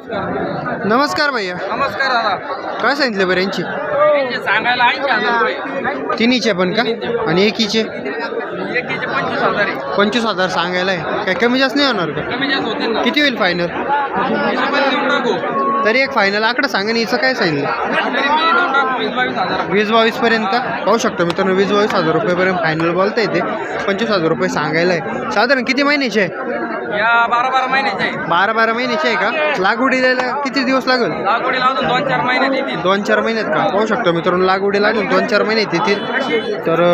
नमस्कार भैया. नमस्कार दादा. काय सांगितले बरं यांची? सांगायला ऐंशी हजार रुपये. तिन्हीचे पण का? आणि एकीचे? एकीचे पंचवीस हजार आहे. पंचवीस हजार सांगायला आहे. काय कमी जास्त नाही होणार का? कमी जास्त होतील ना. किती होईल फायनल हिशोबाने देऊन टाकू. तरी एक फायनल आकडा सांगा आणि हिचं काय सांगितलं वीस बावीसपर्यंत का पाहू शकतो मित्रांनो वीस बावीस हजार रुपयेपर्यंत फायनल बोलता येते. पंचवीस हजार रुपये सांगायला आहे. साधारण किती महिन्याचे आहे? या बारा बारा महिन्याचे आहे. बारा बारा महिन्याचे आहे का? लागवडीला किती दिवस लागेल? लागवडी लावून दोन चार महिन्यात येतील. दोन चार महिन्यात का? पाहू शकतो मित्रांनो लागवडी लागून दोन चार महिन्यात येतील. तर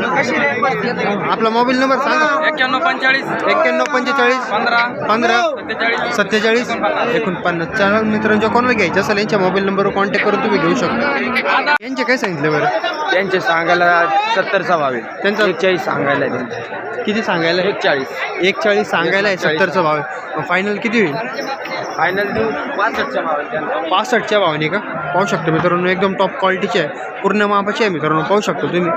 आपला मोबाईल नंबर सांगा. एक्क्याण्णव पंचेचाळीस. एक्क्याण्णव पंचेचाळीस. पंधरा. पंधरा. सत्तेचाळीस. सत्तेचाळीस. एकोणपन्नास. चार मित्रांच्या कोणाला घ्यायचं असेल यांच्या मोबाईल नंबरवर कॉन्टॅक्ट करून तुम्ही घेऊ शकता. यांचे काय सांगितलं बरं? त्यांचे सांगायला सत्तरचा भाव आहे. त्यांचा एकचाळीस सांगायला आहे. त्यांचे किती सांगायला आहे? एकचाळीस. एक चाळीस सांगायला आहे सत्तरचा भाव आहे. फायनल किती होईल? फायनल देऊ पासष्टचा भाव आहे त्यांचा. पासष्टच्या भावाने का? पाहू शकतो मित्रांनो एकदम टॉप क्वालिटीचे आहे. पूर्ण मापाचे आहे मित्रांनो पाहू शकतो तुम्ही.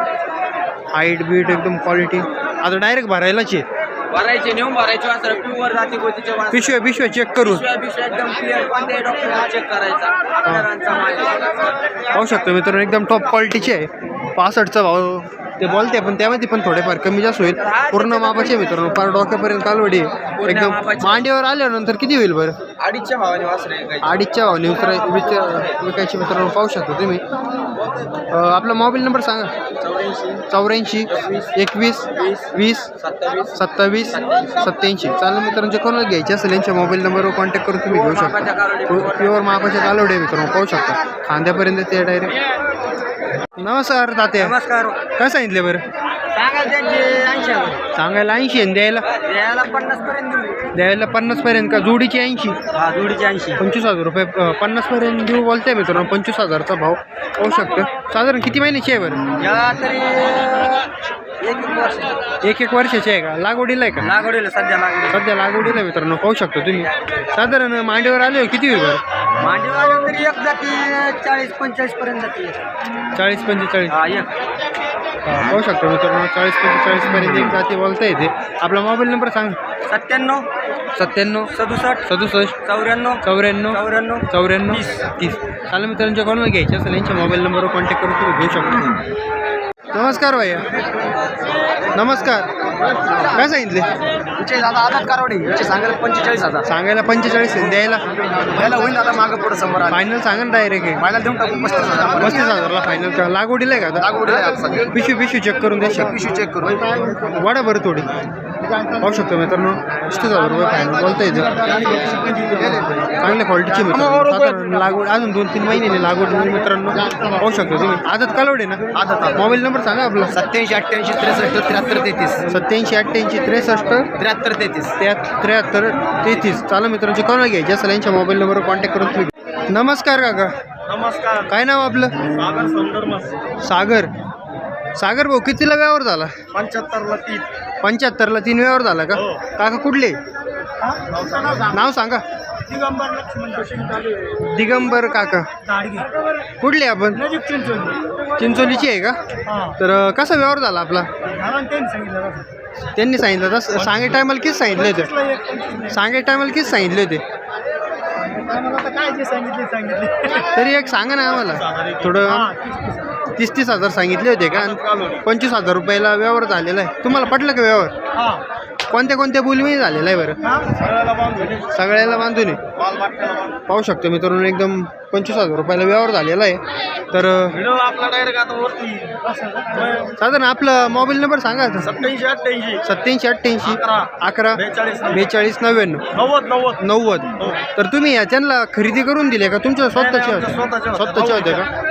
हाईट बीट एकदम क्वालिटी आता डायरेक्ट भरायलाच आहे. भरायचे नेऊन भरायचे वासर प्युअर जाती गोतीचे वासर. पिशव्या पिशव्या चेक करून. पिशव्या पिशव्या एकदम क्लिअर कोणत्याही डॉक्टर चेक करायचा. डॉक्टरांचा माल. आहे. पाहू शकतो मित्रांनो एकदम टॉप क्वालिटीचे आहे. पासष्टचा भाव ते बोलते पण त्यामध्ये पण थोडेफार कमी जास्त होईल. पूर्ण मापाचे मित्रांनो पार डोक्यापर्यंत कालवडी. आहे. एकदम मापाचे. मांडीवर आल्यानंतर किती होईल बरं? अडीचच्या भावाने वासर. अडीचच्या भावाने विकायचे मित्रांनो पाहू शकतो तुम्ही. आपला मोबाईल नंबर सांगा. चौऱ्याऐंशी. चौऱ्याऐंशी एकवीस वीस सत्तावीस सत्तावीस सत्याऐंशी चालेल मित्रांचे कोणाला घ्यायचे असेल यांच्या मोबाईल नंबरवर कॉन्टॅक्ट करून तुम्ही घेऊ शकता. प्युअर मापाचे कालवडे मित्रांनो पाहू शकता. खांद्यापर्यंत ते डायरेक्ट नमस्कार तात्या. नमस्कार. काय सांगितले बरं? सांगाल त्यांचे ऐंशी हजार सांगायला ऐंशी आणि द्यायला? द्यायला पन्नास पर्यंत देऊ. द्यायला पन्नास पर्यंत का? जोडीची ऐंशी? हा जोडीचे ऐंशी. पंचवीस हजार रुपये पन्नास पर्यंत देऊ बोलताय मित्रांनो पंचवीस हजारचा भाव पाहू शकतो. साधारण किती महिन्याची आहे बरं? तरी एक एक वर्ष एक एक वर्षाची आहे का? लागवडीला आहे का? लागवडीला सध्या लागवडी सध्या लागवडीला आहे मित्रांनो पाहू शकतो तुम्ही. साधारण मांडीवर आले हो, किती होईल बरं? मांडी वाजून तरी एक जाती चाळीस पंचेचाळीस पर्यंत जाते. चाळीस पंचेचाळीस. हा एक. पाहू शकतो मित्रांनो चाळीस पंचेचाळीस पर्यंत एक जाती बोलता येते. आपला मोबाईल नंबर सांग. सत्त्याण्णव सत्त्याण्णव सदुसष्ट सदुसष्ट चौऱ्याण्णव चौऱ्याण्णव चौऱ्याण्णव चौऱ्याण्णव तीस. चालेल मित्रांच्या कोणाला घ्यायचे असेल यांच्या मोबाईल नंबरवर कॉन्टॅक्ट करून तुम्ही घेऊ शकता. नमस्कार भैया. नमस्कार. काय सांगितले? तुमचे दादा आधार कारवडे. याचे सांगायला पंचेचाळीस हजार. सांगायला पंचेचाळीस आहे, द्यायला. याला होईल दादा मागं पुढं समोर आलं. फायनल सांगा ना डायरेक्ट फायनल देऊन टाकू पस्तीस हजार. पस्तीस हजारला फायनल का लागवडीला आहे का आता? लागवडीला आहे आता सगळं. पिशवी पिशवी चेक करून द्या पिशवी चेक करू वाढा बरं थोडी. पाहू शकतो मित्रांनो पस्तीस हजार रुपये फायनल बोलता येते चांगल्या क्वालिटीची मित्रांनो लागवड अजून दोन तीन महिन्याने लागवड मित्रांनो. पाहू शकतो तुम्ही. आदत कालवड आहे ना? आदत. मोबाईल नंबर सांगा आपला. सत्याऐंशी अठ्ठ्याऐंशी त्रेसष्ट त्र्याहत्तर तेहतीस. सत्याऐंशी अठ्ठ्याऐंशी त्रेसष्ट त्र्याहत्तर तेहतीस. त्या त्र्याहत्तर तेहतीस. चालू मित्रांचे कोणाला घ्यायचे? असेल यांच्या मोबाईल नंबरवर कॉन्टॅक्ट करून तुम्ही नमस्कार काका. नमस्कार. काय नाव आपलं? सागर सागर. सागर भाऊ कितीला व्यवहार झाला? पंच्याहत्तरला तीन. पंच्याहत्तरला तीन व्यवहार झाला का? हो. काका कुठले? नाव सांगा. दिगंबर लक्ष्मण जोशी. दिगंबर काका. कुठले आपण? नजीक चिंचोलीची आहे का? हां. तर अं, कसा व्यवहार झाला आपला? त्यांनी सांगितलं तसं. त्यांनी सांगितलं तसं. सांगे टायमाला किती सांगितले होते? पंचवीसला एक पंचवीसला सांगे टायमाला किती सांगितले होते. आम्हाला आता काय जे सांगितले सांगितले. तरी एक सांगा ना आम्हाला. थोडं तीस तीस हजार सांगितले होते का? आणि पंचवीस हजार रुपयाला व्यवहार झालेला आहे. तुम्हाला पटलं का व्यवहार? कोणत्या कोणत्या बोलीमध्ये झालेला आहे बरं? सगळ्याला बांधून आहे. पाहू शकतो मित्रांनो एकदम पंचवीस हजार रुपयाला व्यवहार झालेला आहे. तर साधारण आपला मोबाईल नंबर सांगा सत्याऐंशी अठ्ठ्याऐंशी. सत्याऐंशी अठ्ठ्याऐंशी अकरा. बेचाळीस नव्याण्णव. नव्वद नव्वद. नव्वद. हो. तर तुम्ही या त्यांना खरेदी करून दिले का? तुमच्या स्वतःच्या होत्या. स्वतःचे होते का?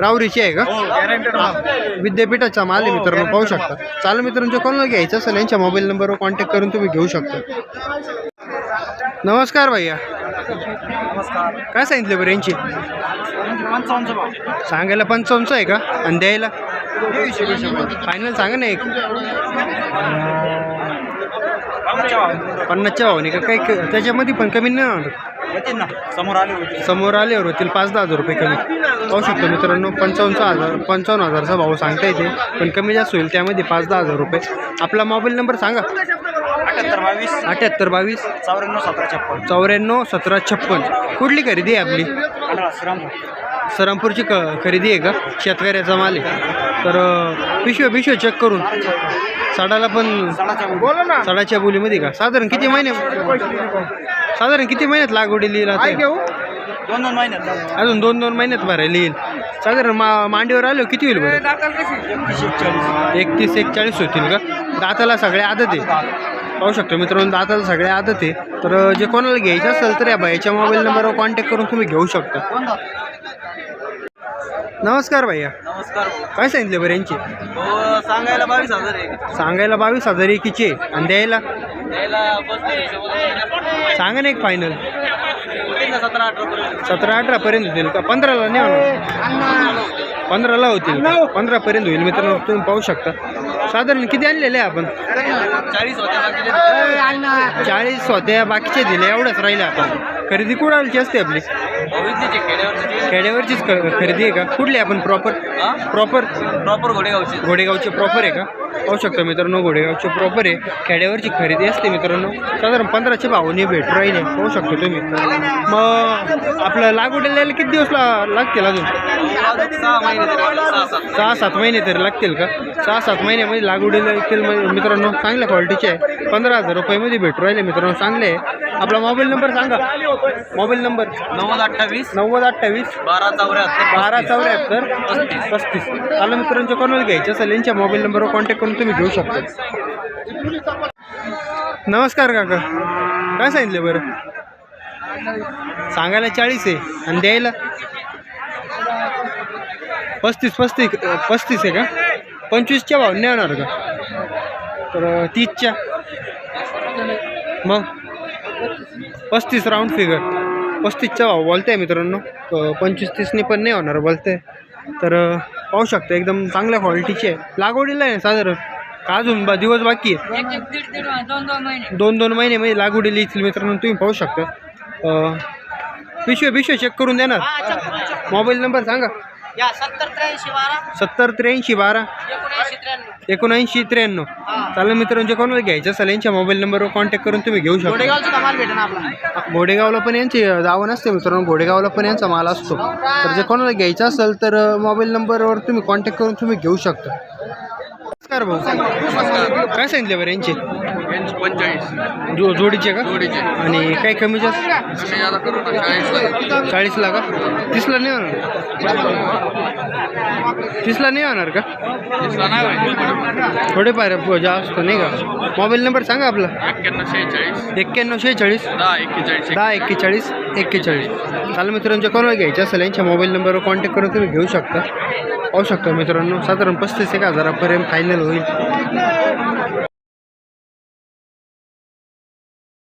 रावरीचे आहे का? हो विद्यापीठाचा माल आहे हो, मित्रांनो पाहू शकता. चालेल मित्रांनो कोणाला घ्यायचं असेल यांच्या मोबाईल नंबरवर कॉन्टॅक्ट करून तुम्ही घेऊ शकता. नमस्कार भैया. नमस्कार. काय सांगितले बरं यांची? भाव सांगायला पंचावन्नचं आहे का? आणि द्यायला? फायनल सांगा ना एक. पन्नासच्या भाव पन्नासच्या भावाने का? काही त्याच्यामध्ये पण कमी नाही होणार? समोर आले समोर आल्यावर होतील पाच दहा हजार रुपये कमी. पाहू शकतो मित्रांनो पंचावन्नचा हजार पंचावन्न हजारचा भाव सांगता येते. पण कमी जास्त होईल त्यामध्ये पाच दहा हजार रुपये. आपला मोबाईल नंबर सांगा. अठ्याहत्तर बावीस. अठ्याहत्तर बावीस. चौऱ्याण्णव सतरा छप्पन. चौऱ्याण्णव सतरा छप्पन. कुठली खरेदी आहे आपली? सरामपूरची क खरेदी आहे का? शेतकऱ्याचा माल आहे. तर पिशव्या पिशव्या चेक करून. साडाला पण साडाच्या बोलीमध्ये का? साधारण किती महिने साधारण किती महिन्यात लागवडी येईल आता दोन दोन महिन्यात अजून दोन दोन महिन्यात भरायला येईल. साधारण मा मांडीवर आलो किती होईल बरं? एकतीस एकचाळीस. होतील का? दाताला सगळे आदत आहे. पाहू शकतो मित्रांनो दाताला सगळे आदत आहे. तर जे कोणाला घ्यायचं असेल तर या बाईच्या मोबाईल नंबरवर कॉन्टॅक्ट करून तुम्ही घेऊ शकता. नमस्कार भैया. नमस्कार काय सांगितले बरं यांचे? हो सांगायला बावीस हजार आहे. सांगायला बावीस हजार एकीचे आणि द्यायला? सांगा ना एक फायनल सतरा अठरा पर्यंत. सतरा अठरापर्यंत होतील का? पंधराला नाही पंधराला होतील पंधरापर्यंत होईल मित्रांनो तुम्ही पाहू शकता. साधारण किती आणलेले आहे आपण? चाळीस होत्या बाकीचे. दिले एवढंच राहिले आपण. खरेदी कुणालची असते आपली. खेड्यावरचीच. खरेदी आहे का? कुठली आपण प्रॉपर प्रॉपर प्रॉपर घोडेगावचे. घोडेगावचे प्रॉपर आहे का? पाहू शकतो मित्रांनो घोडेगावचे प्रॉपर आहे. खेड्यावरची खरेदी असते मित्रांनो. साधारण पंधराशे भावने भेट राहिले पाहू शकतो तुम्ही. मग आपलं लागवडीला यायला किती दिवस लागतील अजून? सहा सात महिने तरी लागतील का? सहा सात महिन्यामध्ये लागवडीला म्हणजे मित्रांनो. चांगल्या क्वालिटीचे आहे. पंधरा हजार रुपयामध्ये भेटू राहिले मित्रांनो. चांगले आहे. आपला मोबाईल नंबर सांगा. मोबाईल नंबर नव्वद अठ्ठावीस. नव्वद अठ्ठावीस. बारा चौऱ्याहत्तर. बारा चौऱ्याहत्तर. पस्तीस. चालू मित्रांच्या कोणाला घ्यायचं असेल यांच्या मोबाईल नंबरवर कॉन्टॅक्ट करून तुम्ही घेऊ शकता. नमस्कार काका. काय सांगितलं बरं? सांगायला चाळीस आहे. आणि द्यायला? पस्तीस पस्तीस पस्तीस आहे का? पंचवीसच्या भाव नाही होणार का? तर तीसच्या. मग? पस्तीस राऊंड फिगर पस्तीसचा भाव बोलते मित्रांनो. पंचवीस तीसने पण नाही होणार बोलते तर पाहू शकता एकदम चांगल्या क्वालिटीचे आहे लागवडीला आहे साधारण? का अजून बा दिवस बाकी आहे? दोन दोन महिने. दोन दोन महिन्यामध्ये लागवडीला येतील मित्रांनो तुम्ही पाहू शकता. पिशवे पिशवे चेक करून देणार? मोबाईल नंबर सांगा. या सत्तर त्र्याऐंशी बारा? सत्तर त्र्याऐंशी बारा. एकोणऐंशी त्र्याण्णव. एकोणऐंशी त्र्याण्णव. चालेल मित्रांनो जे कोणाला घ्यायचं असेल यांच्या मोबाईल नंबरवर कॉन्टॅक्ट करून तुम्ही घेऊ शकता. गोडेगावचा कमाल भेटेन आपला. घोडेगावला पण यांची दावा नसते मित्रांनो घोडेगावला पण यांचा माल असतो. तर जे कोणाला घ्यायचं असेल तर मोबाईल नंबरवर तुम्ही कॉन्टॅक्ट करून तुम्ही घेऊ शकता. नमस्कार भाऊ. काय सांगितले बरं यांचे? पंचेचाळीस जो जोडीचे का? जोडीचे. आणि काही कमी जास्त? कमी आता करू ना चाळीसला का? तीसला नाही होणार? तीसला नाही होणार का? तीसला नाही थोडेफार जास्त नाही का? मोबाईल नंबर सांगा आपला. एक्क्याण्णव शेहेचाळीस. एक्क्याण्णव शेहेचाळीस. दहा एक्केचाळीस दहा एक्केचाळीस एक्केचाळीस. चालेल मित्रांच्या कोणाला घ्यायचं असेल यांच्या मोबाईल नंबरवर कॉन्टॅक्ट करून तुम्ही घेऊ शकता. पाहू शकता मित्रांनो साधारण पस्तीस एक हजारापर्यंत फायनल होईल.